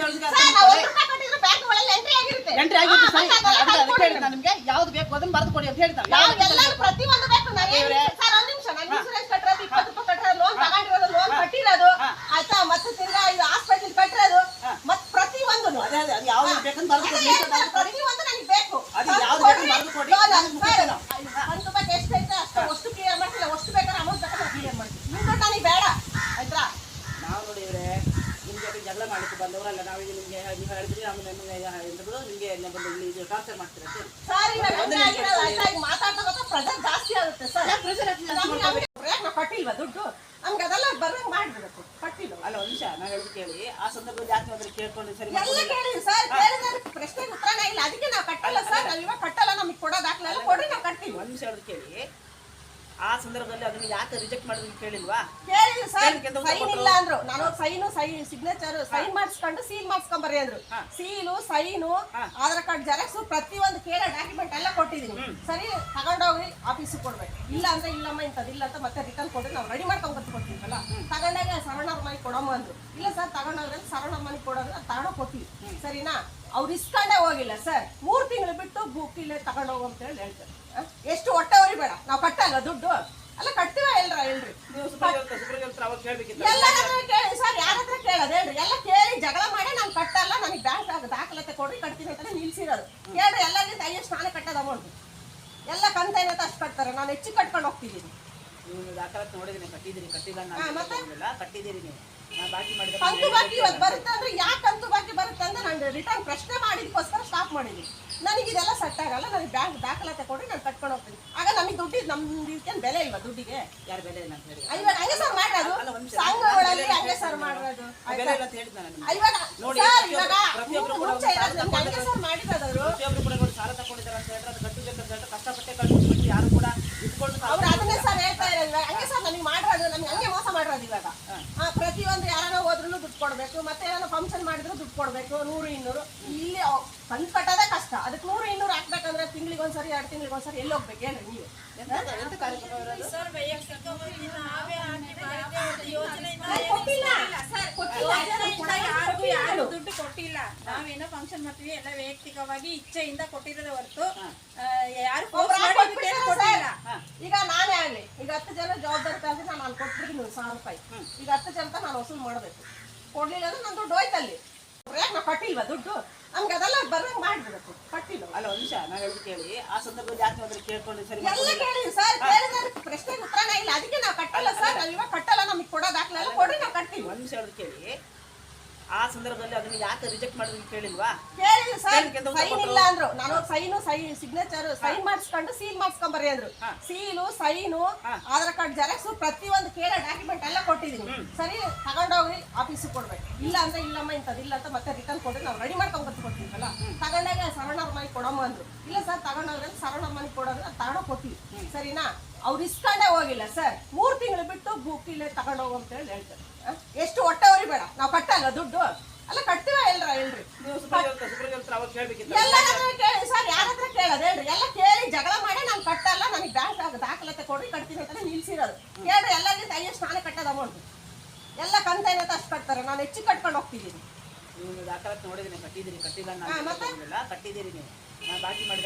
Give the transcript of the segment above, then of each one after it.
ಆಗಿರುತ್ತೆ. ಎಂಟ್ರಿ ಆಗಿತ್ತು ಹಾ, ಸರಿ. ಅದಕ್ಕೆ ಹೇಳಿದ್ದು ನಿಮ್ಗೆ ಯಾವ್ದು ಬೇಕು ಅದನ್ನ ಬರೆದು ಕೊಡಿ ಅಂತ ಹೇಳ್ತಾರೆ. ಬೇಕು ನಾನು ಏನ್ ಇವ್ರೆ. ಸರ್ ಒಂದ್ ನಿಮಿಷ ನಾನು ಇನ್ಸೂರೆನ್ಸ್ ಕಟ್ಟಿರೋದು ಇಪ್ಪತ್ತು ರೂಪಾಯಿ ಕಟ್ಟಿರೋದು ಲೋನ್ ತಗೊಂಡಿರೋದು ಲೋನ್ ಕಟ್ಟಿರೋದು ಹಾ. ಆಯ್ತಾ ಮತ್ತೆ ತಿರ್ಗಾ ಇದು ಹಾಸ್ಪಿಟಲ್ ಕಟ್ಟಿರೋದು ಹಾ. ಮತ್ತೆ ಪ್ರತಿಯೊಂದು ಅದೇ ಅದೇ ಅದು ಯಾವ್ದು ಬೇಕಂತ ಬರೆದು ಕೊಡಿ ನಿಮಿಷ ಬರೆದು ಕೊಡಿ ಪ್ರತಿಯೊಂದು ನನಗೆ ಬೇಕು ಅದು ತಂದು ಯಾವ್ದು ಕೊಡ್ರಿ. ಬೇಕು ಬರೆದು ಕೊಡಿ. ಲೋನ್ ನಾನು ಅದು ಮುಗಿಸ್ತೀನಿ. ಸರ್, ಒಂದು ರೂಪಾಯಿ ಎಷ್ಟೈತೆ ಅಷ್ಟು ಅಷ್ಟು ಕ್ಲಿಯರ್ ಮಾಡ್ತಿಲ್ಲ ಅಷ್ಟು ಬೇಕಾದ್ರೆ ಅಮೌಂಟ್ ಬೇಕಾದ್ರೆ ಕ್ಲಿಯರ್ ಮಾಡ್ತೀನಿ ನಿಮ್ದು ನನಗೆ ಬೇಡ ಆಯ್ತಾ ನಾವು ನೋಡಿ ಇವ್ರೆ ನಿಮ್ ಜೊತೆ ಜಗಳ ಮಾಡ್ಲಿಕ್ಕೆ ಬಂದವರಲ್ಲ ನಾವು ಈಗ ನಿಮ್ಗೆ ನೀವು ಹೇಳಿದ್ರಿ ನಾವು ನಿಮ್ಗೆ ಎಂತದ್ದು ನಿಮ್ಗೆ ಬಂದು ಇಲ್ಲಿ ಇದು ಟಾರ್ಚರ್ ಮಾಡ್ತೀರಾ ಅಂತ ಹೇಳಿ ಸರ್ ಇವಾಗ ಒಂದು ಹಂಗೆ ನಿಮಿಷ ಆಗಿರೋದು ಆಯ್ತಾ ಈಗ ಮಾತಾಡ್ತಾ ಪ್ರೆಷರ್ ಜಾಸ್ತಿ ಆಗುತ್ತೆ ಸರ್ ಯಾಕೆ pressure ಆಗ್ತದೆ? ನಮ್ಗೆ ನಮ್ಗೆ ಯಾಕೆ ನಾವು ಕಟ್ಟಿಲ್ವಾ ದುಡ್ಡು ನಮ್ಗೆ ಅದೆಲ್ಲ ಬರಂಗ್ ಮಾಡ್ಬಿಡಬೇಕು ಕಟ್ಟಿಲ್ವಾ ಅಲ್ಲ ಕೇಳಿ. ಆ ಸಂದರ್ಭದಲ್ಲಿ ಅದ್ರ ಕೇಳ್ಕೊಂಡು ಸರಿ ಎಲ್ಲ? ಕೇಳಿದ್ವಿ ಸರ್. ಕೇಳಿದ್ರೆ ಪ್ರಶ್ನೆಗೆ ಉತ್ತರನೇ ಇಲ್ಲ. ಅದಕ್ಕೆ ನಾವು ಕಟ್ಟಲ್ಲ ಸರ್. ನಾವು ಇವಾಗ ಕಟ್ಟಲ್ಲ. ನಮಗೆ ಕೊಡೋ ದಾಖಲೆ ಎಲ್ಲ ಕೊಡ್ರಿ ನಾವು ಕಟ್ತೀವಿ. ಒಂದ್ ನಿಮಿಷ ಕೇಳಿ. ಆ ಸಂದರ್ಭದಲ್ಲಿ ಅದನ್ನ ಯಾಕೆ ರಿಜೆಕ್ಟ್ ಮಾಡಿದ್ರು ಕೇಳಿಲ್ವಾ? ಕೇಳಿಲ್ಲ ಸರ್. ಏನಕ್ಕೆ ಅಂತ ಸೈನ್ ಇಲ್ಲ ಅಂದ್ರು. ನಾನು ಸೈನು ಸೈ ಸಿಗ್ನೇಚರ್ ಸೈನ್ ಮಾಡಿಸ್ಕೊಂಡು ಸೀಲ್ ಮಾಡಿಸ್ಕೊಂಬರ್ರಿ ಅಂದ್ರು. ಹಾ. Seal sign. Aadhaar card xerox ಪ್ರತಿಯೊಂದು ಕೇಳೋ ಡಾಕ್ಯುಮೆಂಟ್ ಎಲ್ಲ ಕೊಟ್ಟಿದ್ದೀನಿ ಸರಿ ತಗೊಂಡೋಗಿ ಆಫೀಸಿಗೆ ಕೊಡ್ಬೇಕು. ಇಲ್ಲ ಅಂದ್ರೆ ಇಲ್ಲಮ್ಮ ಇಂಥದ್ದು ಇಲ್ಲ ಅಂತ ಮತ್ತೆ ರಿಟರ್ನ್ ಕೊಡ್ರಿ ನಾವು ರೆಡಿ ಮಾಡ್ಕೊಂಡ್ ಕೊಡ್ತೀವಲ್ಲ? ತಗೊಂಡಾಗ ಸರಣ ಮನೆ ಕೊಡಮ್ಮ ಅಂದ್ರು. ಇಲ್ಲ ಸರ್ ತಗೊಂಡೋದ್ರೆ ಸರಣ ಮನೆಗೆ ಕೊಡೋದ್ರೆ ತಗೊಂಡೋಗಿ ಕೊಡ್ತೀವಿ ಸರಿನಾ? ಅವ್ರು ಇಸ್ಕೊಂಡೇ ಹೋಗಿಲ್ಲ ಸರ್. ಮೂರ್ ತಿಂಗಳು ಬಿಟ್ಟು ಬುಕ್ ಇಲ್ಲೇ ತಗೊಂಡೋಗು ಅಂತ ಹೇಳಿ ಹೇಳ್ತಾರೆ? ಎಷ್ಟು ಹೊಟ್ಟೆ ಬೇಡ. ನಾವು ಕಟ್ಟಲ್ಲ ದುಡ್ಡು. ಅಲ್ಲ ಕಟ್ತೀವ ಎಲ್ರ ಹೇಳ್ರಿ ಎಲ್ಲ ಕೇಳಿ ಸರ್ ಯಾರ ಹತ್ರ ಕೇಳೋದು? ಹೇಳ್ರಿ. ಎಲ್ಲ ಕೇಳಿ ಜಗಳ ಮಾಡಿ ನಾನು ಕಟ್ಟಲ್ಲ. ನನಗೆ ಬ್ಯಾಂಕ್ ದಾಖಲಾತಿ ಕೊಡ್ರಿ ಕಟ್ತೀನಿ ಅಂತ ನಿಲ್ಸಿರೋದು ಕೇಳ್ರಿ ಎಲ್ಲರಿಂದ ಹೈಯೆಸ್ಟ್ ನಾನೇ ಕಟ್ಟೋದು ಅಮೌಂಟ್ ಎಲ್ಲ ಕಂತ ಏನಂತ ಅಷ್ಟು ಕಟ್ತಾರೆ. ನಾನು ಹೆಚ್ಚು ಕಟ್ಕೊಂಡು ಹೋಗ್ತಿದ್ದೀನಿ. ದಾಖಲಾತಿ ನೋಡಿದೀನಿ ಕಟ್ಟಿದ್ದೀನಿ ಕಟ್ಟಿಲ್ಲ ಕಟ್ಟಿದ್ದೀರಿ ನೀವು. ಕಂತು ಬಾಕಿ ಇವತ್ತು ಬರುತ್ತೆ ಅಂದ್ರೆ ಯಾಕೆ ಕಂತು ಬಾಕಿ ಬರುತ್ತೆ ಅಂದ್ರೆ ನಾನು ರಿಟರ್ನ್ ಪ್ರಶ್ನೆ ಮಾಡಿದ್ಕೋಸ್ಕರ ಸ್ಟಾಪ್ ಮಾಡಿದ್ವಿ ನನಗೆ ಇದೆಲ್ಲ ಸೆಟ್ ಆಗಲ್ಲ ನನಗೆ ಬ್ಯಾಂಕ್ ದಾಖಲಾತಿ ಕೊಡಿ ನಾನು ಕಟ್ಕೊಂಡು ಹೋಗ್ತೀನಿ. ಆಗ ನಮಗೆ ದುಡ್ಡು ನಮ್ದು ಇದಕ್ಕೇನು ಬೆಲೆ ಇಲ್ವಾ ದುಡ್ಡಿಗೆ? ಯಾರು ಬೆಲೆ ಇಲ್ಲ ಅಂತ ಹೇಳಿ. ಇವಾಗ ಹಂಗೆ ಸರ್ ಮಾಡೋದು? ಸಂಘಗಳಲ್ಲಿ ಹಂಗೆ ಸರ್ ಮಾಡೋದು? ಬೆಲೆ ಇಲ್ಲ ಅಂತ ಹೇಳಿದ್ ನಾನು. ಇವಾಗ ನೋಡಿ, ಇವಾಗ ಮುಂಚೆ ಇರೋದು ನಮ್ಗೆ ಹಂಗೆ ಸರ್ ಮಾಡಿರೋದವರು ಪ್ರತಿಯೊಬ್ರು ಕೂಡ ಸಾಲ ತಗೊಂಡಿದ್ದಾರೆ ಅಂತ ಹೇಳಿದ್ರೆ ಅದು ಕಟ್ಟಬೇಕು ಅಂತ ಹೇಳಿದ್ರೆ ಕಷ್ಟಪಟ್ಟೆ ಕಟ್ಟಿಬಿಟ್ಟು ಯಾರು ಕೂಡ ಇಟ್ಕೊಂಡು ಅವ್ರು ಹಂಗೆ ಸರ್ ನನಗೆ ಮಾಡಿರೋದು ನಮ್ಗೆ ಹಂಗೆ ಮೋಸ ಮಾಡಿರೋದು ಇವಾಗ. ಪ್ರತಿಯೊಂದು ಯಾರೋ ಹೋದ್ರೂ ದುಡ್ಡು ಕೊಡ್ಬೇಕು ಮತ್ತೆ ಏನೋ ಫಂಕ್ಷನ್ ಮಾಡಿದ್ರು ದುಡ್ಡು ಕೊಡ್ಬೇಕು ನೂರು ಇನ್ನೂರು. ಇಲ್ಲಿ ತಂದು ಕಟ್ಟೋದೇ ಕಷ್ಟ. ಅದಕ್ಕೆ ನೂರು ಇನ್ನೂರು ಹಾಕ್ಬೇಕಂದ್ರೆ ತಿಂಗಳಿಗೆ ಒಂದ್ಸರಿ ಎರಡು ತಿಂಗಳಿಗೆ ಒಂದ್ಸರಿ ಎಲ್ಲಿ ಹೋಗ್ಬೇಕು? ಏನು ನೀವು. ದುಡ್ಡು ಕೊಟ್ಟಿಲ್ಲ. ನಾವೇನೋ ಫಂಕ್ಷನ್ ಮಾಡ್ತೀವಿ ಎಲ್ಲ ವೈಯಕ್ತಿಕವಾಗಿ ಇಚ್ಛೆಯಿಂದ ಕೊಟ್ಟಿರೋದೇ ಹೊರತು ಯಾರು. ಈಗ ನಾನೇ ಆಗ್ಲಿ. ಈಗ ಹತ್ತು ಜನ ಜವಾಬ್ದಾರಿ ತಗೊಂಡು ನಾನು ಅಲ್ಲಿ ಕೊಟ್ಬಿಡ್ತೀನಿ ಸಾವಿರ ರೂಪಾಯಿ. ಈಗ ಹತ್ತು ಜನ ನಾನು ವಸೂಲು ಮಾಡಬೇಕು. ಕೊಡ್ಲಿಲ್ಲ ಅಂದ್ರೆ ನನ್ನ ದುಡ್ಡು ಹೋಯ್ತಲ್ಲಿ ಯಾಕೆ ನಾ ಕಟ್ಟಿಲ್ವಾ ದುಡ್ಡು? ನಮ್ಗೆ ಅದೆಲ್ಲ ಬರಂಗ್ ಮಾಡ್ಬಿಡಬೇಕು ಕಟ್ಟಿಲ್ಲ ಅಲ್ಲ ಒಂದು ನಿಮಿಷ ನಾನು ಹೇಳಿ ಕೇಳಿ. ಆ ಸಂದರ್ಭದಲ್ಲಿ ಯಾಕೆ ಹೋದ್ರೆ ಕೇಳ್ಕೊಂಡು ಸರಿ ಎಲ್ಲ ಕೇಳಿ ಸರ್ ಕೇಳಿದ್ರೆ ಪ್ರಶ್ನೆಗೆ ಉತ್ತರನೇ ಇಲ್ಲ. ಅದಕ್ಕೆ ನಾವು ಕಟ್ಟಲ್ಲ ಸರ್ ನಾವು ಇವಾಗ ಕಟ್ಟಲ್ಲ ನಮಗೆ ಕೊಡೋ ದಾಖಲೆ ಎಲ್ಲ ಕೊಡ್ರಿ ನಾವು ಕಟ್ತೀವಿ. ಒಂದು ನಿಮಿಷ ಕೇಳಿ. ಆ ಸಂದರ್ಭದಲ್ಲಿ ಅದನ್ನ ಯಾಕೆ ರಿಜೆಕ್ಟ್ ಮಾಡಿದ್ರು ಕೇಳಿಲ್ವಾ ಸರ್ ಅಂತ ಸೈನ್ ಇಲ್ಲ ಅಂದ್ರು. ನಾನು ಸೈನು ಸೈ ಸಿಗ್ನೇಚರ್ ಸೈನ್ ಮಾಡಿಸ್ಕೊಂಡು ಸೀಲ್ ಮಾಡಿಸ್ಕೊಂಬರ್ರಿ ಅಂದ್ರು. Seal sign. Aadhaar card xerox ಪ್ರತಿಯೊಂದು ಕೇಳೋ ಡಾಕ್ಯುಮೆಂಟ್ ಎಲ್ಲ ಕೊಟ್ಟಿದ್ದೀನಿ. ಸರಿ ತಗೊಂಡೋಗ್ರಿ ಆಫೀಸಿಗೆ ಕೊಡ್ಬೇಕು. ಇಲ್ಲ ಅಂದ್ರೆ ಇಲ್ಲಮ್ಮ ಇಂಥದ್ದು ಇಲ್ಲ ಅಂತ ಮತ್ತೆ ರಿಟರ್ನ್ ಕೊಡ್ರಿ ನಾವು ರೆಡಿ ಮಾಡ್ಕೊಂಡ್ ಬರ್ತು ಕೊಡ್ತೀವಲ್ಲ? ತಗೊಂಡಾಗ ಸರವಣವ್ರ ಮನೆಗೆ ಕೊಡಮ್ಮ ಅಂದ್ರು. ಇಲ್ಲ ಸರ್ ತಗೊಂಡೋಗ್ರೆ ಸರವಣ ಮನೆಗೆ ಕೊಡೋದ್ರೆ ತಗೊಂಡೋಗಿ ಕೊಡ್ತೀವಿ. ಸರಿನಾ? ಅವ್ರು ಇಸ್ಕೊಂಡೇ ಹೋಗಿಲ್ಲ ಸರ್. ಮೂರು ತಿಂಗಳು ಬಿಟ್ಟು ಬುಕ್ ಇಲ್ಲೇ ತಗೊಂಡೋಗು ಅಂತ ಹೇಳಿ ಹೇಳ್ತಾರೆ? ಎಷ್ಟು ಹೊಟ್ಟೆ ಬೇಡ. ನಾವು ಕಟ್ಟಲ್ಲ ದುಡ್ಡು. ಅಲ್ಲ ಕಟ್ತೀವ ಎಲ್ರ ಕೇಳಿ ಸರ್ ಯಾರ ಹತ್ರ ಕೇಳೋದು? ಹೇಳ್ರಿ. ಎಲ್ಲ ಕೇಳಿ ಜಗಳ ಮಾಡಿ ನಾನು ಕಟ್ಟಲ್ಲ. ನನಗೆ ಬ್ಯಾಂಕ್ ದಾಖಲಾತಿ ಕೊಡ್ರಿ ಕಟ್ತೀನಿ ಅಂತ ನಿಲ್ಸಿರೋದು. ಕೇಳ್ರಿ ಎಲ್ಲರಿಗಿಂತ ಹೈಯೆಸ್ಟ್ ನಾನೇ ಕಟ್ಟೋದು ಅಮೌಂಟ್ ಎಲ್ಲ ಕಂತ ಏನಂತ ಅಷ್ಟು ಕಟ್ತಾರೆ. ನಾನು ಹೆಚ್ಚಿಗೆ ಕಟ್ಕೊಂಡು ಹೋಗ್ತಿದ್ದೀನಿ. ದಾಖಲಾತಿ ನೋಡಿದೀನಿ ಕಟ್ಟಿದ್ದೀನಿ ಕಟ್ಟಿಲ್ಲ ಕಟ್ಟಿದ್ದೀರಿ ನೀವು.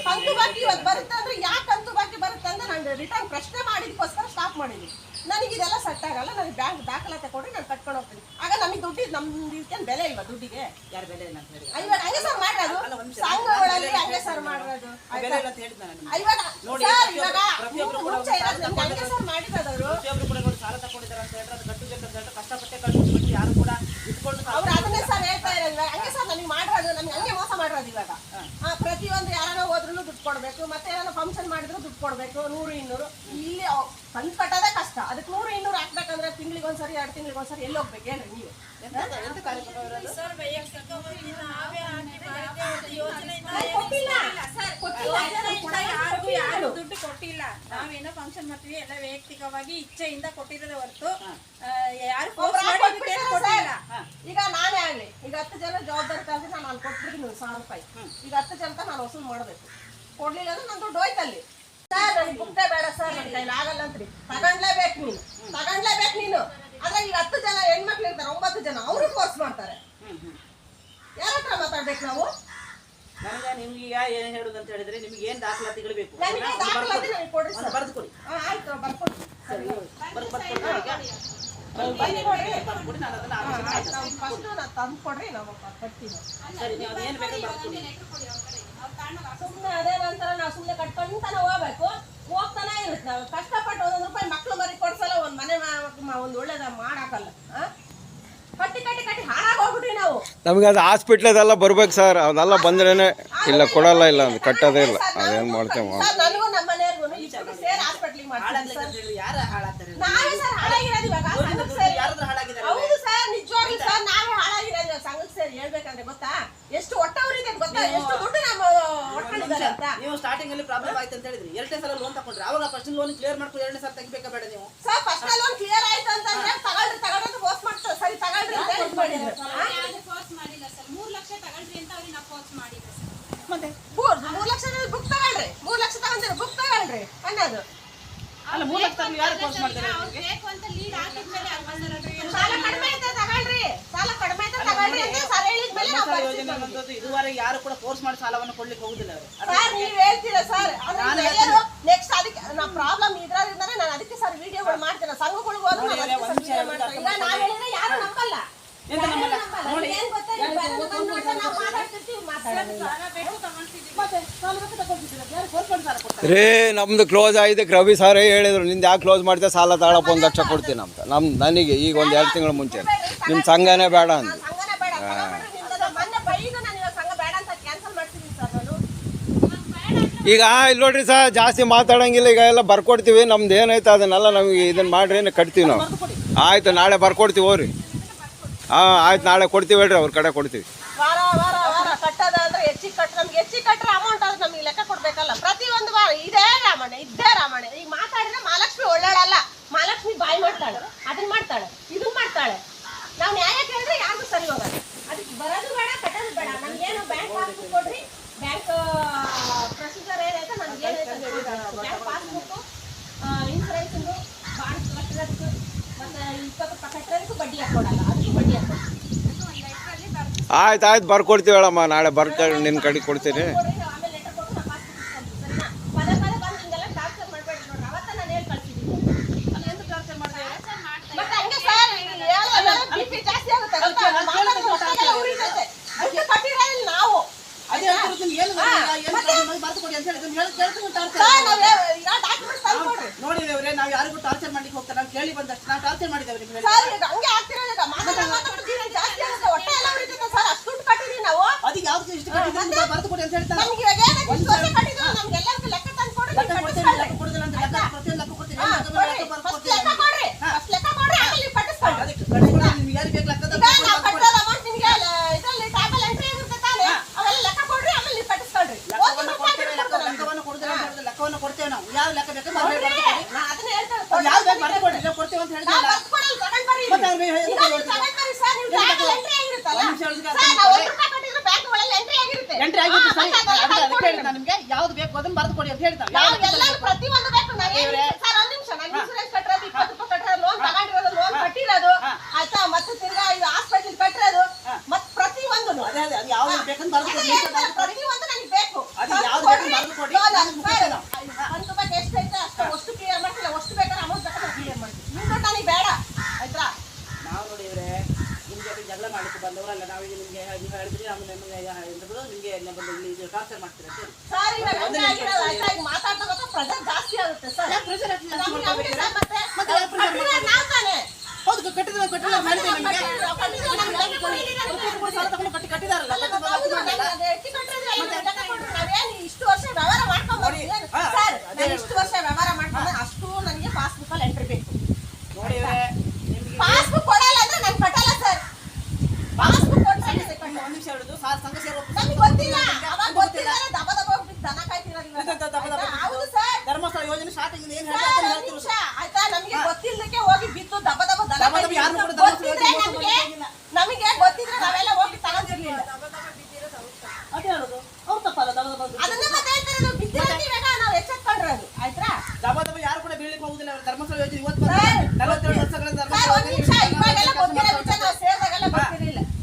ಕಂತು ಬಾಕಿ ಇವತ್ತು ಬರುತ್ತೆ ಅಂದ್ರೆ ಯಾಕೆ ಕಂತು ಬಾಕಿ ಬರುತ್ತೆ ಅಂದ್ರೆ ನಾನು ರಿಟರ್ನ್ ಪ್ರಶ್ನೆ ಮಾಡಿದ್ಕೋಸ್ಕರ ಸ್ಟಾಪ್ ಮಾಡಿದ್ದೀನಿ ನನಗೆ ಇದೆಲ್ಲ ಸೆಟ್ ಆಗಲ್ಲ ನನಗೆ ಬ್ಯಾಂಕ್ ದಾಖಲಾತಿ ಕೊಡಿ ನಾನು ಕಟ್ಕೊಂಡು ಹೋಗ್ತೀನಿ. ಆಗ ನಮಗೆ ದುಡ್ಡು ನಮ್ದು ಇದಕ್ಕೇನು ಬೆಲೆ ಇಲ್ವಾ ದುಡ್ಡಿಗೆ? ಯಾರು ಬೆಲೆ ಇಲ್ಲ ಅಂತ ಹೇಳಿ. ಇವಾಗ ಹಂಗೆ ಸರ್ ಮಾಡೋದು ಅಲ್ಲ, ಸಂಘಗಳಲ್ಲಿ ಹಂಗೆ ಸರ್ ಮಾಡೋದು ಬೆಲೆ ಇಲ್ಲ ಅಂತ ಹೇಳಿದ್ ನಾನು. ನಿಮ್ಗೆ. ಇವಾಗ ನೋಡಿ, ಸರ್ ಇವಾಗ ಪ್ರತಿಯೊಬ್ರು ಕೂಡ ಮುಂಚೆ ಇರೋದು ನಮ್ಗೆ ಹಂಗೆ ಸರ್ ಕೂಡ ಸಾಲ ತಗೊಂಡಿದ್ದಾರೆ ಅಂತ ಹೇಳಿದ್ರೆ ಅದು ಕಟ್ಟಬೇಕು ಅಂತ ಹೇಳಿದ್ರೆ ಕಷ್ಟಪಟ್ಟೆ ಕಟ್ಟಿಬಿಟ್ಟು ಯಾರು ಕೂಡ ಇಟ್ಕೊಂಡು ಸಾಲ ಅವ್ರು ಅದನ್ನೇ ಸರ್ ಹೇಳ್ತಾ ಇರೋದು ಇವಾಗ ಹಂಗೆ ಸರ್ ನನಗೆ ಮಾಡಿರೋದು ನಮ್ಗೆ ಹಂಗೆ ಮೋಸ ಮಾಡಿರೋದು ಇವಾಗ ಆ, ಪ್ರತಿಯೊಂದು ಯಾರೋ ಹೋದ್ರೂ ದುಡ್ಡು ಕೊಡ್ಬೇಕು ಮತ್ತೆ ಏನೋ ಫಂಕ್ಷನ್ ಮಾಡಿದ್ರು ಕೊಡ್ಬೇಕು ನೂರು ಇನ್ನೂರು ಇಲ್ಲಿ ಕಂತು ಕಟ್ಟೋದೇ ಕಷ್ಟ. ಅದಕ್ಕೆ ನೂರು ಇನ್ನೂರು ಹಾಕ್ಬೇಕಂದ್ರೆ ತಿಂಗಳಿಗೆ ಒಂದ್ಸರಿ ಎರಡು ತಿಂಗ್ಳಿಗೆ ಒಂದ್ಸರಿ ಎಲ್ಲಿ ಹೋಗ್ಬೇಕು ಏನು ನೀವು. ದುಡ್ಡು ಕೊಟ್ಟಿಲ್ಲ. ನಾವೇನೋ ಫಂಕ್ಷನ್ ಮಾಡ್ತೀವಿ ಎಲ್ಲ ವೈಯಕ್ತಿಕವಾಗಿ ಇಚ್ಛೆಯಿಂದ ಕೊಟ್ಟಿರೋದೇ ಹೊರತು. ಯಾರು ಕೊಟ್ಟಿಲ್ಲ. ಈಗ ನಾನೇ ಆಗ್ಲಿ. ಈಗ ಹತ್ತು ಜನ ಜವಾಬ್ದಾರಿ ತಗೊಂಡು ನಾನು ಕೊಟ್ಟಿದ್ದೀನಿ ಕೊಟ್ಬಿಡ್ತೀನಿ ಸಾವಿರ ರೂಪಾಯಿ. ಈಗ ಹತ್ತು ಜನ ನಾನು ವಸೂಲು ಮಾಡಬೇಕು. ಕೊಡ್ಲಿಲ್ಲ ಅಂದ್ರೆ ನನ್ನ ದುಡ್ಡು ಹೋಯ್ತಲ್ಲಿ. ಸರ್ ಬುಕ್ತೆ ಬೇಡ ಸರ್ ನನ್ನ ಕೈಲಿ ಆಗಲ್ಲ ಅಂತ್ರಿ ತಗೊಂಡ್ಲೇಬೇಕು ನೀನು. ತಗೊಂಡ್ಲೇಬೇಕು ನೀನು. ಆದ್ರೆ ಈಗ ಹತ್ತು ಜನ ಹೆಣ್ಮಕ್ಳು ಇರ್ತಾರೆ ಒಂಬತ್ತು ಜನ ಅವರು ಫೋರ್ಸ್ ಮಾಡ್ತಾರೆ. ಮಾಡ್ಬೇಕು ನಾವು? ನನಗೆ ನಿಮ್ಗೆ ಏನು ಹೇಳುದು ಅಂತ ಹೇಳಿದ್ರೆ ನಿಮ್ಗೆ ಏನ್ ದಾಖಲಾತಿಗಳು ಬೇಕು? ದಾಖಲಾತಿ ನನಗೆ ಕೊಡ್ರಿ ಒಂದು ಸರ್. ಬರೆದು ಕೊಡಿ ಆಯ್ತು ಬರ್ಕೊಡಿ. ಸರಿ ಬರ್ದು ಬನ್ನಿ ಕೊಡ್ರಿ ಬರ್ಕೊಡಿ ನಾನು ಅದನ್ನ ಆಯ್ತು ನಾವು ಫಸ್ಟ್ ನಾನು ತಂದು ಕೊಡ್ರಿ ನಾವು ಕಟ್ತೀವಿ. ಸರಿ ನೀವು ಏನು ಬೇಕು ಬರ್ಕೊಡಿ ಸುಮ್ಮನೆ ಅದೇ ನಂತರ ನಾವು ಸುಮ್ಮನೆ ಕಟ್ಕೊಂತಾನೆ ಹೋಗ್ಬೇಕು. ಹೋಗ್ತಾನೆ ಇರುತ್ತೆ. ನಾವು ಕಷ್ಟಪಟ್ಟು ಒಂದೊಂದು ರೂಪಾಯಿ ಮಕ್ಳು ಮರಿ ಕೊಡ್ಸಲ್ಲ ಒಂದು ಮನೆ ಒಂದು ಒಳ್ಳೇದ ಮಾಡಾಕಲ್ಲ? ಕಟ್ಟಿ ಕಟ್ಟಿ ಕಟ್ಟಿ ಹಾಳಾಗೋಗ್ಬಿಟ್ರಿ ನಾವು. ನಮಗೆ ಅದು ಹಾಸ್ಪಿಟ್ಲದೆಲ್ಲ ಬರ್ಬೇಕು ಸರ್. ಅದೆಲ್ಲ ಬಂದ್ರೇನೆ ಇಲ್ಲ ಕೊಡಲ್ಲ ಇಲ್ಲ ಅದು ಕಟ್ಟೋದೇ ಇಲ್ಲ. ಅದೇನು ಮಾಡ್ತೇವೆ ನನಗೂ ನಮ್ಮ ಮನೆಯವ್ರಿಗೂ ಇಬ್ಬರು ಸೇರಿ ಹಾಸ್ಪಿಟ್ಲಿಗೆ ಮಾಡ್ತೀವಿ ಹಾಳಾಗ್ಲಿಕ್ಕೆ ಅಂತ ಹೇಳಿ ಯಾರು ಹಾಳಾಗ್ತಾರೆ ನಾವೇ ಸರ್ ಹಾಳಾಗಿರೋದು ಇವಾಗ ಸಂಘಕ್ಕೆ ಸೇರಿ ಯಾರಾದ್ರೂ ಹಾಳಾಗಿದ್ದಾರೆ ಹೌದು ಸರ್ ನಿಜವಾಗ್ಲೂ ಸರ್ ನಾವೇ ಹಾಳಾಗಿರೋದು ಇವಾಗ ಸಂಘಕ್ಕೆ ಸೇರಿ ಹೇಳ್ಬೇಕಂದ್ರೆ ಗೊತ್ತಾ? ಎಷ್ಟು ಹೊಟ್ಟವ್ರಿದೆ ಗೊತ್ತಾ? ಎಷ್ಟು ದುಡ್ಡು ನಾವು ಹೊಡ್ಕೊಂಡಿದ್ದಾರೆ ಅಂತ. ನೀವು ಸ್ಟಾರ್ಟಿಂಗ್ ಅಲ್ಲಿ ಪ್ರಾಬ್ಲಮ್ ಆಯ್ತು ಅಂತ ಹೇಳಿದ್ರಿ. ಎರಡನೇ ಸಲ ಲೋನ್ ತಗೊಂಡ್ರೆ ಅವಾಗ ಫಸ್ಟ್ ಲೋನ್ ಕ್ಲಿಯರ್ ಮಾಡ್ಕೊಂಡು ಎರಡನೇ ಸಲ ತೆಗಿಬೇಕಾ ಬೇಡ ನೀವು? ಸರ್ ಫಸ್ಟ್ ಲೋನ್ ಕ್ಲಿಯರ್ ಆಯ್ತು ಅಂತಂದ್ರೆ ತಗೊಳ್ರಿ ತಗೊಳ್ರಿ ಅಂತ ಮೋಸ ಮಾಡ್ತಾರೆ ಸರಿ ತಗೊಳ್ರಿ ಅಂತ ಹೇಳಿ ಮಾಡಿದ್ರು? ಫೋರ್ಸ್ ಮಾಡಿಲ್ಲ ಸರ್. ಮೂರ್ ಲಕ್ಷ ತಗೊಳ್ರಿ ಅಂತ ಅವ್ರಿಗೆ ನಾವು ಫೋರ್ಸ್ ಮಾಡಿಲ್ಲ ಮತ್ತೆ ಮೂರ್ ಮೂರ್ ಲಕ್ಷ ಬುಕ್ ತಗೊಳ್ರಿ. ಮೂರ್ ಲಕ್ಷ ತಗೊಂಡ್ರೆ ಬುಕ್ ತಗೊಳ್ರಿ ಅನ್ನೋದು. ಅಲ್ಲ ಮೂರು ಲಕ್ಷ ಯಾರು ಫೋರ್ಸ್ ಮಾಡ್ತಾರೆ ಬೇಕು ಅಂತ ಲೀಡ್ ಹಾಕಿದ್ಮೇಲೆ ಅಲ್ಲಿ ಬಂದಿರೋದು? ಸಾಲ ಕಡಿಮೆ ಐತೆ ತಗೊಳ್ರಿ ಸಾಲ ಕಡಿಮೆ ಐತೆ ತಗೊಳ್ರಿ ಅಂತ ಸರ್ ಹೇಳಿದ್ಮೇಲೆ ನಾವು ಧರ್ಮಸ್ಥಳ ಬರ್ತೀವಿ. ಯೋಜನೆ ಅನ್ನೋದು ಇದುವರೆಗೆ ಯಾರು ಕೂಡ ಫೋರ್ಸ್ ಮಾಡಿ ಸಾಲವನ್ನು ಕೊಡ್ಲಿಕ್ಕೆ ಹೋಗುದಿಲ್ಲ ಸರ್ ನೀವ್ ಹೇಳ್ತೀರಾ ನೆಕ್ಸ್ಟ್ ಅದಕ್ಕೆ ಪ್ರಾಬ್ಲಮ್ ನಾನು ಅದಕ್ಕೆ ವಿಡಿಯೋಗಳು ಮಾಡ್ತೀನಿ. ಸಂಘಗಳಿಗೆ ಹೋದ್ರೆ ನಾವ್ ಹೇಳಿದ್ರೆ ಯಾರು ನಂಬಲ್ಲ. ರೇ ನಮ್ದು ಕ್ಲೋಸ್ ಆಗಿದೆ. ರವಿ ಸಾರೇ ಹೇಳಿದ್ರು ನಿಂದು ಯಾಕೆ ಕ್ಲೋಸ್ ಮಾಡ್ತೀಯ? ಸಾಲ ತಗೊಳಪ್ಪ ಒಂದು ಲಕ್ಷ ಕೊಡ್ತೀನಿ ಅಂತ. ನಮ್ಮ ನನಗೆ ಈಗ ಒಂದು ಎರಡು ತಿಂಗಳ ಮುಂಚೆ ನಿಮ್ಮ ಸಂಘನೇ ಬೇಡ ಅಂದು ನಾನ್ ಸಂಘನೇ ಬೇಡ ತಗೊಂಡ್ಬಿಡ್ರಿ ನಿಮ್ದು. ಮೊನ್ನೆ ಬೈದು ನಾನು ಇವಾಗ ಸಂಘ ಬೇಡ ಅಂತ ಕ್ಯಾನ್ಸಲ್ ಮಾಡ್ತೀನಿ ಸರ್ ನಾನು ಈಗ ಇಲ್ಲಿ ನೋಡ್ರಿ ಸರ್, ಜಾಸ್ತಿ ಮಾತಾಡಂಗಿಲ್ಲ. ಈಗ ಎಲ್ಲ ಬರ್ಕೊಡ್ತೀವಿ. ನಮ್ದು ಏನೈತೆ ಅದನ್ನೆಲ್ಲ ನಮಗೆ ಇದನ್ನ ಮಾಡ್ರಿ ಕಟ್ತೀವಿ ನಾವು. ಆಯ್ತು, ನಾಳೆ ಬರ್ಕೊಡ್ತೀವಿ, ಹೋಗ್ರಿ. ಹಾಂ ಆಯ್ತು, ನಾಳೆ ಕೊಡ್ತೀವಿ ಹೇಳ್ರಿ, ಅವ್ರ ಕಡೆ ಕೊಡ್ತೀವಿ. ಮಾಡ್ತಾಳೆ. ನಾವು ನ್ಯಾಯ ಕೇಳಿದ್ರೆ ಯಾರಿಗೂ ಸರಿ ಹೋಗಲ್ಲ. ಅದಕ್ಕೆ ಬರೋದು ಬೇಡ, ಕಟ್ಟೋದು ಬೇಡ ನಮ್ಗೇನು ಬ್ಯಾಂಕ್ ಪಾಸ್ಬುಕ್ ಕೊಡ್ರಿ ಬ್ಯಾಂಕ್ ಪ್ರೊಸೀಜರ್ ಏನೈತೆ ನಮ್ಗೆ ಏನೈತೆ ಬ್ಯಾಂಕ್ ಪಾಸ್ಬುಕ್ ಇನ್ಸೂರೆನ್ಸಿಂದು ಬಾಂಡ್ ಕಟ್ಟಿರೋದಕ್ಕೆ ಮತ್ತೆ ಇಪ್ಪತ್ತು ರೂಪಾಯಿ ಕಟ್ಟಿರೋದಕ್ಕೂ ಬಡ್ಡಿ ಹಾಕೊಡಲ್ಲ ಅದಕ್ಕೂ ಬಡ್ಡಿ ಹಾಕೊಡಲ್ಲ ಆಯ್ತು ಆಯ್ತು ಬರ್ಕೊಡ್ತೀವಿ ಹೇಳಮ್ಮ ನಾಳೆ ಬರ್ಕೊಂಡು ನಿನ್ನ ಕಡೆ ಕೊಡ್ತೀನಿ ಕೊಡ್ರಿ, ನಾವು ಆಮೇಲೆ letter ಕೊಟ್ಟು ನಾವು pass ಕೊಡ್ತೀವಿ, ಸರಿನಾ? ಪದೇ ಪದೇ ಬಂದು ಹಿಂಗೆಲ್ಲ torture ಮಾಡ್ಬೇಡಿ ನೋಡ್ರಿ. ಅವತ್ತೇ ನಾನು ಹೇಳ್ ಕಳ್ಸಿದ್ದೀನಿ. ಮತ್ತೆ ಹಂಗೆ ಸರ್, ಈಗ ಹೇಳೋದೆಲ್ಲ BP ಜಾಸ್ತಿ ಆಗುತ್ತೆ ಗೊತ್ತಾ? ಮಾತಾಡೋದು ಹೊಟ್ಟೆಗೆಲ್ಲ ಉರಿತೈತೆ. ದುಡ್ಡು ಕಟ್ಟಿರೋದಿಲ್ಲ ನಾವು. ಅದೇ ಹೇಳ್ತಿರೋದು ನಿಮ್ಗೆ ಏನು ಗೊತ್ತಿಲ್ಲ, ಏನು problem ಇದೆ, ಬರ್ದು ಕೊಡಿ ಅಂತ ಹೇಳಿದ್ರೆ ನೀವು ಹೇಳಿ ಕೇಳ್ತೀನಿ ಆಯ್ತು ಸರ್, ನಾವು ನಾಳೆ ಈಗ ನಿನ್ನ ಕಡೆ ಕೊಡ್ತೀನಿ. ನೋಡಿ ನಾವು ಯಾರಿಗೂ ಟಾರ್ಚರ್ ಮಾಡ್ಲಿಕ್ಕೆ ಹೋಗ್ತಾರೆ ನಾವು ಕೇಳಿ ಬಂದಷ್ಟು ನಾವು ಟಾರ್ಚರ್ ಮಾಡಿದ್ದೇವೆ ನಿಮ್ಗೆ ಸರ್, ಈಗ ಹಂಗೆ ಆಗ್ತಿರೋದು ಈಗ. ಮಾತಾಡೋ ಮಾತಾಡೋ ಜೀವನ ಜಾಸ್ತಿ ಆಗುತ್ತೆ. ಹೊಟ್ಟೆ ಎಲ್ಲ ಉರಿತೈತೆ ಸರ್, ಅಷ್ಟು ದುಡ್ಡು ಕಟ್ಟಿದೀವಿ ನಾವು. ಅದಕ್ಕೆ ಯಾವ್ದು ಇಷ್ಟು ಕಟ್ಟಿದ್ರೆ ನೀವು ಬರ್ದು ಕೊಡಿ ಅಂತ ಹೇಳ್ತಾರೆ ನಮ್ಗೆ ಇವಾಗ ಏನಕ್ಕೆ ಇಷ್ಟು ವರ್ಷ ಕಟ್ಟಿದ್ರು, ನಮ್ಗೆಲ್ಲರಿಗೂ ಲೆಕ್ಕ ತಂದು ಕೊಡಿ, ಲೆಕ್ಕ ಕೊಡುದಿಲ್ಲ ಅಂತ ಲೆಕ್ಕ ಲೆಕ್ಕ ಕೊಡ್ತೀನಿ ಲೆಕ್ಕ ಬರ್ದು ಕೊಡ್ತೀನಿ. ಲೆಕ್ಕ ಕೊಡ್ರಿ. ಲೆಕ್ಕ ಆಮೇಲೆ. ಅದಕ್ಕೆ ನಿಮ್ಗೆ ಬೇಕು ಲೆಕ್ಕದ ನಾವು ಕಟ್ಟೋದು ನಿಮ್ಗೆ ಆಗಿರುತ್ತೆ ತಾನೇ? ಅವೆಲ್ಲ ಲೆಕ್ಕ ಕೊಡ್ರಿ, ಆಮೇಲೆ ಲೆಕ್ಕವನ್ನು ಕೊಡ್ತೀವಿ ಲೆಕ್ಕ. ಲೆಕ್ಕವನ್ನು ಕೊಡುದಿಲ್ಲ ಅಂತ ಹೇಳಿದ್ರೆ ಲೆಕ್ಕವನ್ನು ಕೊಡ್ತೇವೆ ನಾವು. ಯಾವ ಲೆಕ್ಕ ಬೇಕು ಬರ್ದು ಕೊಡ್ರಿ. ಕೊಡಿ. ನಾ ಅದನ್ನ ಹೇಳ್ತಾರೆ. ಯಾವ ಯಾವ್ದು ಬೇಕು ಬರ್ದು ಕೊಡಿ. ನಾವು ಕೊಡ್ತೇವೆ ಅಂತ ಬರ್ದು ಕೊಡಲ್ಲ, ತಗೊಂಡ್ ಬರ್ರಿ. ಮತ್ತೆ ಅವ್ರು ಬರ್ರಿ ಸರ್, ಆಗಿರುತ್ತಲ್ಲ? ಹೇಳಿದ್ರೆ ಸರ್, ನಾವು ಒಂದು ರೂಪಾಯಿ ಕೊಟ್ಟಿದ್ರೆ ಬ್ಯಾಂಕ್ ಒಳಗೆ entry ಆಗಿರುತ್ತೆ. ಎಂಟ್ರಿ ಆಗಿತ್ತು ಸರಿ? ಅದಕ್ಕೆ ಅದಕ್ಕೆ ನಾನು ನಿಮ್ಗೆ. ಯಾವ್ದು ಬೇಕು ಅದನ್ನ ಬರ್ದು ಕೊಡಿ ಅಂತ ಹೇಳ್ತಾರೆ ಪ್ರತಿಯೊಂದು ಬೇಕು ನಾವು ಏನ್ ಸರ್ ಒಂದ್ ನಿಮಿಷ ನಾನು ಇನ್ಸೂರೆನ್ಸ್ ಕಟ್ಟಿರೋದು ಇಪ್ಪತ್ತು ರೂಪಾಯಿ ಕಟ್ಟಿರೋದು ಲೋನ್ ತಗೊಂಡಿರೋದು ಲೋನ್ ಕಟ್ಟಿರೋದು ಹಾ. ಆಯ್ತಾ ಮತ್ತೆ ತಿರ್ಗಾ ಇದು ಹಾಸ್ಪಿಟಲ್ ಕಟ್ಟಿರೋದು ಮತ್ತೆ ಪ್ರತಿ ಒಂದು ಅದೇ ಅದೇ ಅದು ಯಾವ್ದು ಬೇಕಂತ ಬರ್ದು ಕೊಡಿ ಅಂತ ಬರ್ದು ಕೊಡಿ ಪ್ರತಿ ಒಂದು ನನಗೆ ಬೇಕು ಅದು ಬರ್ದು ಯಾವ್ದು ಕೊಡ್ರಿ. ಬೇಕು ಬರ್ದು ಕೊಡಿ, ಲೋನ್ ನಾನು ಮುಗಿಸ್ತೇನೆ ನಾವು. ಒಂದು ರೂಪಾಯಿ ಎಷ್ಟೈತೆ ಅಷ್ಟು ಅಷ್ಟು ಕ್ಲಿಯರ್ ಮಾಡ್ತಿಲ್ಲ ಅಷ್ಟು ಬೇಕಾದ್ರೆ ಅಮೌಂಟ್ ಬೇಕಾದ್ರೆ ಕ್ಲಿಯರ್ ಮಾಡ್ತೀನಿ ನಿಮ್ಮ ದುಡ್ಡು ನನಗೆ ಬೇಡ ಆಯ್ತಾ ನಾವು ನೋಡಿದ್ರೆ ನಿಮ್ ಜೊತೆ ಜಗಳ ಮಾಡ್ಲಿಕ್ಕೆ ಬಂದವರಲ್ಲ ನಾವು ಈಗ ನಿಮ್ಗೆ ನೀವು ಹೇಳಿದ್ರಿ ನಾವು ನಿಮ್ಗೆ ಎಂದ್ರು ನಿಮ್ಗೆ ಬಂದು ಇಲ್ಲಿ ಇದು ಟಾರ್ಚರ್ ಮಾಡ್ತೀರ ಅಂತ ಹೇಳಿ ಸರ್ ಈಗ ಹಂಗೆ ಆಗಿರೋದು ಆಯ್ತಾ ಈಗ ಮಾತಾಡ್ತಾ ಪ್ರೆಷರ್ ಜಾಸ್ತಿ ಆಗುತ್ತೆ ಸರ್ ಯಾಕೆ pressure ಹಾಕಿ ಜಾಸ್ತಿ ನಮ್ಗೆ ಹಂಗೆ ಮಾಡ್ಕೊಳ್ಬೇಕು? ಸರ್ ಮತ್ತೆ ಮತ್ತೆ ಯಾಕೆ pressure ಕಟ್ಟಿರೋದು ನಾವು ತಾನೇ ಹೌದು ಕಟ್ಟಿದ್ರೆ ಕಟ್ಟಿಲ್ಲ ಮಾಡಿದೆ ನಿಮ್ಗೆ ಕಟ್ಟಿರೋದು ಕಟ್ಟಿರೋದು ನಮ್ಗೆ ಲೆಕ್ಕ ಕೊಡಿ. ಸಾಲ ತಗೊಂಡು ಕಟ್ಟಿ ಕಟ್ಟಿದಾರಲ್ಲ ಅಲ್ಲ, ಕಟ್ಟಿದ ಹೌದು, ಬಾಕಿ ಮಾಡಲ್ಲ. ನಾನು ಎತ್ತಿ ಕಟ್ಟಿದ್ರೆ ಐದು ಲೆಕ್ಕ ಕೊಡ್ರಿ. ನಾವೇನು ಇಷ್ಟು ವರ್ಷ ವ್ಯವಹಾರ ಮಾಡ್ಕೊಂಡ್ ನೋಡಿ, ಬಂದಿದ್ದೀವಿ. ಹಾ, ಸರ್, ನಾನು ಇಷ್ಟು ವರ್ಷ ವ್ಯವಹಾರ ಮಾಡ್ಕೊಂಡು ಅಷ್ಟು ನನಗೆ ಪಾಸ್ಬುಕ್ ಅಲ್ಲಿ ಎಂಟ್ರಿ ಬೇಕು ನೋಡಿ ಪಾಸ್ಬುಕ್ ಕೊಡಲ್ಲ ಅಂದ್ರೆ ನಾನು ಕಟ್ಟಲ್ಲ ಸರ್ ಪಾಸ್ಬುಕ್ ಕಟ್ಟಲ್ಲ. ಒಂದ್ ನಿಮಿಷ ಹೇಳುದು ಸಾರ್ ಸಂಘ ಸೇರೋ ನಮ್ಗೆ ಗೊತ್ತಿಲ್ಲ ಅವಾಗ ಗೊತ್ತಿಲ್ಲ ದಬ ದಬ ಹೋಗ್ಬಿಟ್ಟು ದನ ಕಾಯ್ತಿರೋದು ಹೌದು ಸರ್ ಧರ್ಮಸ್ಥಳ ಯೋಜನೆ ಸ್ಟಾರ್ಟಿಂಗ್ ಏನ್ ಹೇಳ್ತಾರೆ ಒಂದ್ ಹೇಳ್ತಿರು ನಿಮಿಷ ಆಯ್ತಾ ನಮಗೆ ಗೊತ್ತಿಲ್ಲದಕ್ಕೆ ಹೋಗಿ ಬಿದ್ದು ದಬ ದಬ ದನ ದಬ ದಬ ಯಾರ್ನೂ ಕೂಡ ಧರ್ಮಸ್ಥಳ ಯೋಜನೆ ಎಲ್ಲಿಂದ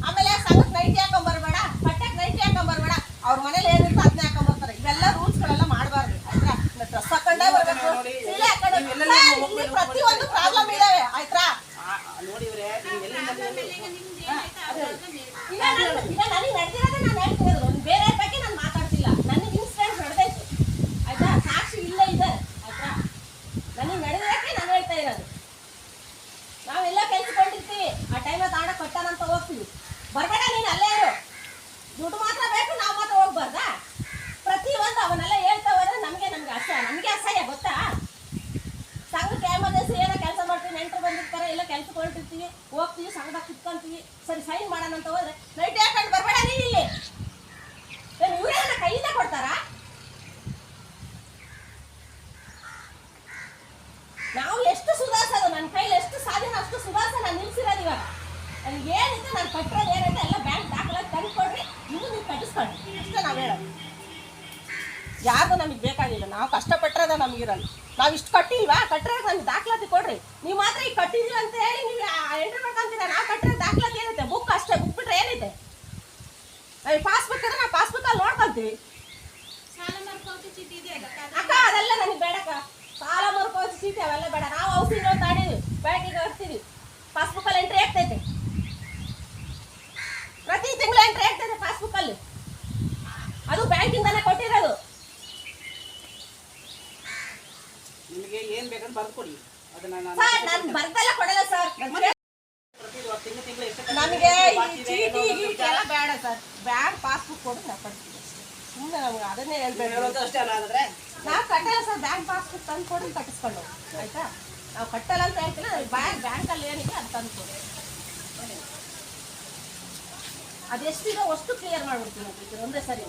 ಆಮೇಲೆ ಈಗ ನಿಮ್ದು ಏನಾಯ್ತು ಅದ್ರೊಳಗೆ ನೀವು- ಈಗ ನಾನು- ಈಗ ನನಗೆ ನಡೆದಿರೋದೇ ನಾನು ಹೇಳ್ತಿರೋದು ಒಂದು ಬೇರೆ ಬಗ್ಗೆ ನಾನು ಮಾತಾಡ್ತಿಲ್ಲ ನನಗೆ ಇನ್ಸಿಡೆಂಟ್ ನಡೆದೈತೆ ಆಯ್ತಾ ಸಾಕ್ಷಿ ಇಲ್ಲೇ ಇದೆ ಆಯ್ತಾ ನನಗೆ ನಡೆದಿರೋಕ್ಕೆ ನಾನು ಹೇಳ್ತಾ ಇರೋದು ನಾವೆಲ್ಲ ಕೆಲ್ಸಕೊಂಡಿರ್ತೀವಿ ಆ ಟೈಮ್ ತಾಣ ಕೊಟ್ಟಾನಂತ ಹೋಗ್ತೀವಿ ಬರ್ಬೇಡ ನೀನು ಅಲ್ಲೇ ಇರು ದುಡ್ಡು ಮಾತ್ರ ಬೇಕು ನಾವು ಮಾತ್ರ ಹೋಗ್ಬಾರ್ದಾ ಪ್ರತಿ ಒಂದು ಅವನ್ನೆಲ್ಲ ಹೇಳ್ತಾ ಹೋದ್ರೆ ನಮಗೆ ನಮ್ಗೆ ಅಸಹ್ಯ ನಮಗೆ ಅಸಹ್ಯ ಗೊತ್ತಾ ಸಂಘಕ್ಕೆ ಎಮರ್ಜೆನ್ಸಿ ಏನೋ ಕೆಲಸ ಮಾಡ್ತೀವಿ ನೆಂಟರು ಬಂದಿರ್ತಾರೆ ಎಲ್ಲ ಕೆಲ್ಸಕ್ಕೆ ಹೊರಟಿರ್ತೀವಿ ಹೋಗ್ತೀವಿ ಸಂಘದಾಗ ಕುತ್ಕೊಂತೀವಿ ಅಂತ ಹೋದ್ರೆ ನೈಟ್ ಯಾಕಂಡು ಬರಬೇಡ ನೀನು ಇಲ್ಲಿ? ನನ್ನ ಕೈಯಿಂದ ಕೊಡ್ತಾರಾ? ನಾವು ಎಷ್ಟು ಸುಧಾರಿಸೋದು? ನನ್ನ ಕೈಲಿ ಎಷ್ಟು ಸಾಧ್ಯ ಅಷ್ಟು ಸುಧಾರಿಸ ನಾನು ನಿಲ್ಸಿರೋದು ಇವಾಗ. ನನಗೆ ಏನಿದೆ ನಾನು ಕಟ್ಟಿರೋದು ಏನಂತ ಎಲ್ಲ ಬ್ಯಾಂಕ್ ದಾಖಲಾತಿ ತಂದು ಕೊಡ್ರಿ. ನೀವು ನೀವು ಕಟ್ಟಿಸ್ಕೊಳ್ರಿ ಅಷ್ಟೇ ನಾವು ಹೇಳೋದು. ಯಾರಿಗೂ ನಮಗೆ ಬೇಕಾಗಿಲ್ಲ. ನಾವು ಕಷ್ಟಪಟ್ಟಿರೋದ ನಮಗಿರಲ್ಲ ನಾವು ಇಷ್ಟು ಕಟ್ಟಿಲ್ವಾ? ಕಟ್ಟಿರೋದು ನಮ್ಗೆ ದಾಖಲಾತಿ ಕೊಡ್ರಿ. ನೀವು ಮಾತ್ರ ಈಗ ಕಟ್ಟಿದ್ದೀವಿ ಅಂತ ಹೇಳಿ ನೀವು ಎಂಟ್ರಿ ಮಾಡ್ಕೊಂತೀರ ನಾವು ಕಟ್ಟಿರೋ ದಾಖಲಾತಿ ಏನೈತೆ ಬುಕ್ ಅಷ್ಟೇ ಬುಕ್ ಬಿಟ್ರೆ ಏನೈತೆ ಪಾಸ್ಬುಕ್ ಪಾಸ್ಬುಕ್ ನೋಡ್ಕೊಂತೀವಿ ಸಾಲ ಮರುಪಾವತಿ ಚೀಟಿ ಇದೆ ಅಕ್ಕ ಅದೆಲ್ಲ ನನಗೆ ಬೇಡಕ್ಕ ಸಾಲ ಮರುಪಾವತಿ ಚೀಟಿ ಅವೆಲ್ಲ ಬೇಡ. ನಾವು ಔಷಧಿ ಅಂತ ತಾಡಿದ್ವಿ ಬ್ಯಾಂಕಿಗೆ ಹೋಗ್ತೀವಿ. ಪಾಸ್ಬುಕ್ಕಲ್ಲಿ ಎಂಟ್ರಿ ಆಗ್ತೈತೆ. ಪ್ರತಿ ತಿಂಗಳು ಎಂಟ್ರಿ ಆಗ್ತೈತೆ ಪಾಸ್ಬುಕ್ಕಲ್ಲಿ ಅದು ಬ್ಯಾಂಕಿಂದನೇ ಕೊಟ್ಟಿರೋದು. ನಿಮಗೆ ಏನ್ ಬೇಕಂತ ಬರ್ಕೊಡಿ ಅದನ್ನ ನಾನು ಸರ್ ನಾನು ಬರ್ದೆಲ್ಲ ಕೊಡಲ್ಲ ಸರ್ ಪ್ರತಿ ತಿಂಗಳು ತಿಂಗಳು ಎಷ್ಟು ನಮಗೆ ಈ ಬಾಕಿ ಇದೆ, ಚೀಟಿ ಏನೋ ಒಂದು ಗೀಟಿ ವಿಚಾರ. ಎಲ್ಲ ಬೇಡ ಸರ್ ಬ್ಯಾಂಕ್ ಪಾಸ್ಬುಕ್ ಕೊಡು ನಾವು ಅಷ್ಟೇ. ಸುಮ್ಮನೆ ನಮ್ಗೆ ಅದನ್ನೇ ಹೇಳ್ಬೇಕು. ಅಷ್ಟೇ ಅಲ್ಲ ನಾವು ಕಟ್ಟಲ್ಲ ಸರ್ ಬ್ಯಾಂಕ್ ಪಾಸ್ಬುಕ್ ತಂದು ಕೊಡಿ ಕಟ್ಟಿಸ್ಕೊಂಡು. ಆಯ್ತಾ? ನಾವು ಕಟ್ಟಲ್ಲ ಅಂತ ಹೇಳ್ತಿಲ್ಲ ಬ್ಯಾಂಕ್ ಬ್ಯಾಂಕಲ್ಲಿ ಏನಿದೆ ಅದು ತಂದು ಕೊಡಿ ಅದೆಷ್ಟಿದೋ ಅಷ್ಟು ಕ್ಲಿಯರ್ ಮಾಡ್ಬಿಡ್ತೀನಿ ಒಂದೇ ಸರಿ.